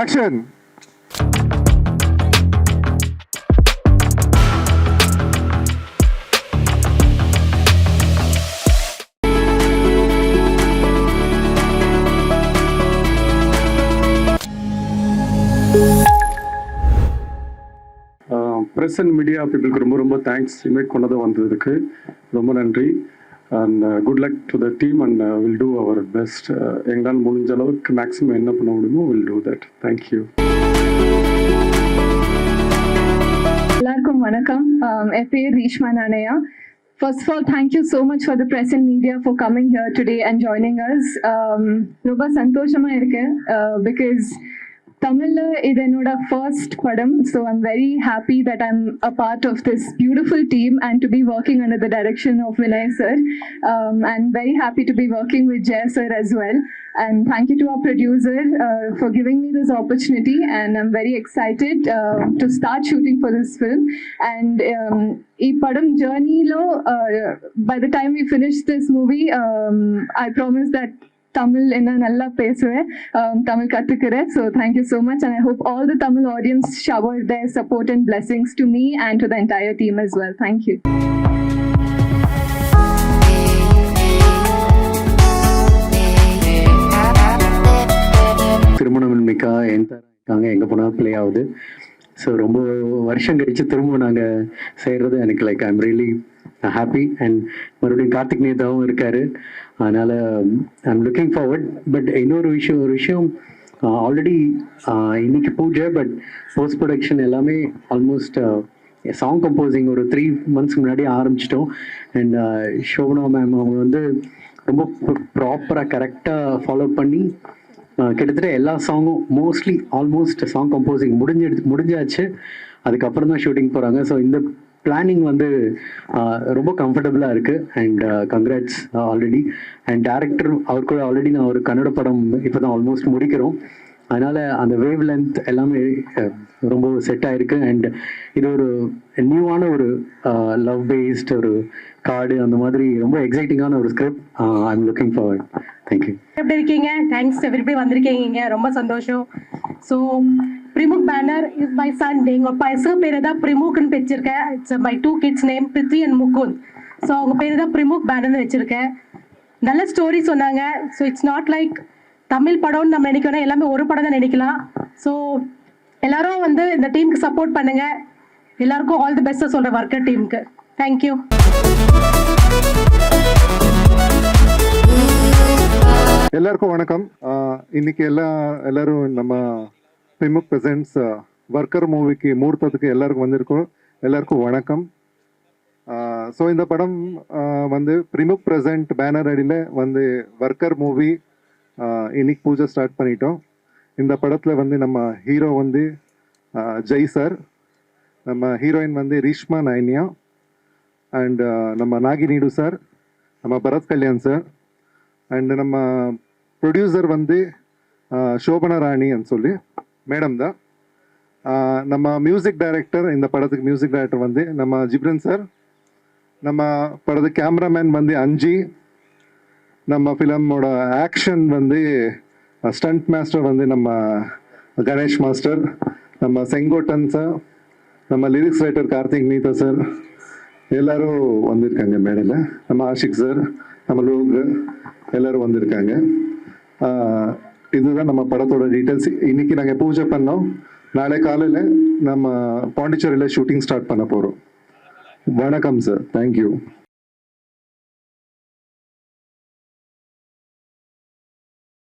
Action press and media பீப்புளுக்கு ரொம்ப ரொம்ப தேங்க்ஸ் இன்வைட் கொண்டது வந்ததுக்கு ரொம்ப நன்றி. And good luck to the team and will do our best எங்களால் முடிஞ்ச அளவுக்கு மேக்ஸிமம் என்ன பண்ண முடியுமோ வில் டூ தட் தேங்க்யூ எல்லாருக்கும் வணக்கம். Um, என் பேர் Reeshma நானையா. First of all, thank you so much for the press and media for coming here today and joining us. Um, ரொம்ப சந்தோஷமா இருக்கு. Uh, because தமிழ்ல இது என்னோட ஃபர்ஸ்ட் படம் so I'm very happy that I'm a part of this beautiful team and to be working under the direction of Vinay sir and very happy to be working with Jaya sir as well. And thank you to our producer uh, for giving me this opportunity. And I'm very excited uh, to start shooting for this film. And um, ఈ పడం జర్నీలో by the time we finish this movie, um, I promise Tamil என்ன நல்லா பேசுவேன் Tamil கத்துக்கிறேன் so thank you so much and I hope all the Tamil audience shower their support and blessings to me and to the entire team as well thank you திருமணமின்மைக்கா என் இருக்காங்க எங்கே போனாலும் play ஆகுது so ரொம்ப வருஷம் கழித்து திரும்ப நாங்கள் செய்யறது எனக்கு like I'm really happy and மறுபடியும் கார்த்திக் நேதாவும் இருக்காரு. அதனால ஐம் லுக்கிங் ஃபார்வர்ட் பட் இன்னொரு விஷயம் ஒரு விஷயம் uh, ஆல்ரெடி uh, இன்னைக்கு பூஜை பட் போஸ்ட் ப்ரொடக்ஷன் எல்லாமே ஆல்மோஸ்ட் சாங் கம்போசிங் ஒரு த்ரீ மந்த்ஸ் முன்னாடி ஆரம்பிச்சிட்டோம். அண்ட் ஷோபனா மேம் அவங்க வந்து ரொம்ப ப்ராப்பராக கரெக்டாக ஃபாலோ பண்ணி uh, கிட்டத்தட்ட எல்லா சாங்கும் மோஸ்ட்லி ஆல்மோஸ்ட் சாங் கம்போசிங் முடிஞ்சு முடிஞ்சாச்சு. அதுக்கப்புறம் தான் ஷூட்டிங் போகிறாங்க ஸோ இந்த பிளானிங் வந்து ரொம்ப கம்ஃபர்டபுளாக இருக்குது and congrats already and director அவர் கூட ஆல்ரெடி நான் ஒரு கன்னட படம் இப்போ தான் ஆல்மோஸ்ட் முடிக்கிறோம். அதனால அந்த வேவ் லென்த் எல்லாமே ரொம்ப செட் ஆயிருக்கு. அண்ட் இது ஒரு நியூவான ஒரு லவ் பேஸ்ட் ஒரு கார்டு அந்த மாதிரி ரொம்ப எக்ஸைட்டிங்கான ஒரு script I am looking forward thank you எப்படி இருக்கீங்க? தேங்க்ஸ் எவ்ரிபடி வந்திருக்கீங்க. ரொம்ப சந்தோஷம். So Primuk banner is my son எங்க பசங்க பேர் தான் பிரிமுக்னு வச்சிருக்கேன் it's my two kids name Prithvi and Mukund so அவங்க பேர் தான் பிரிமுக் பேனர்னு வச்சிருக்கேன். நல்ல ஸ்டோரி சொன்னாங்க. So it's not like Tamil படம்னு நம்ம நினைக்கணும் எல்லாமே ஒரு படம் தான் நினைக்கலாம். ஸோ எல்லாரும் வந்து இந்த டீமுக்கு சப்போர்ட் பண்ணுங்க. எல்லாருக்கும் ஆல் தி பெஸ்ட் சொல்ற ஒர்க்கர் டீமுக்கு தேங்க்யூ எல்லாருக்கும் வணக்கம். இன்னைக்கு எல்லா எல்லாரும் நம்ம பிமுக் பிரசன்ட்ஸ் ஒர்க்கர் மூவிக்கு முகூர்த்தத்துக்கு எல்லாருக்கும் வந்திருக்கோம். எல்லாருக்கும் வணக்கம். ஸோ இந்த படம் வந்து பிரிமுக் பிரசன்ட் பேனர் அடியில் வந்து ஒர்க்கர் மூவி இன்னைக்கு பூஜை ஸ்டார்ட் பண்ணிட்டோம். இந்த படத்தில் வந்து நம்ம ஹீரோ வந்து ஜெய் சார் நம்ம ஹீரோயின் வந்து ரீஷ்மா நைனியா. அண்ட் நம்ம நாகி நீடு சார் நம்ம பரத் கல்யாண் சார் அண்ட் நம்ம ப்ரொடியூசர் வந்து சோபன சோபனா ராணி சொல்லி மேடம் தான். நம்ம மியூசிக் டைரக்டர் இந்த படத்துக்கு மியூசிக் டைரக்டர் வந்து நம்ம ஜிப்ரன் சார் நம்ம படத்துக்கு கேமராமேன் வந்து அஞ்சி. நம்ம ஃபிலமோட ஆக்ஷன் வந்து ஸ்டண்ட் மாஸ்டர் வந்து நம்ம கணேஷ் மாஸ்டர் நம்ம செங்கோட்டன் சார் நம்ம lyrics writer Karthik Neetha sir எல்லாரும் வந்திருக்காங்க மேடையில். நம்ம ஆஷிக் சார் நம்ம லோக் எல்லாரும் வந்திருக்காங்க. இதுதான் நம்ம படத்தோட டீட்டெயில்ஸ் இன்னைக்கு நாங்கள் பூஜை பண்ணோம். நாளை காலையில் நம்ம பாண்டிச்சேரியில் ஷூட்டிங் ஸ்டார்ட் பண்ண போகிறோம் வணக்கம் சார் தேங்க்யூ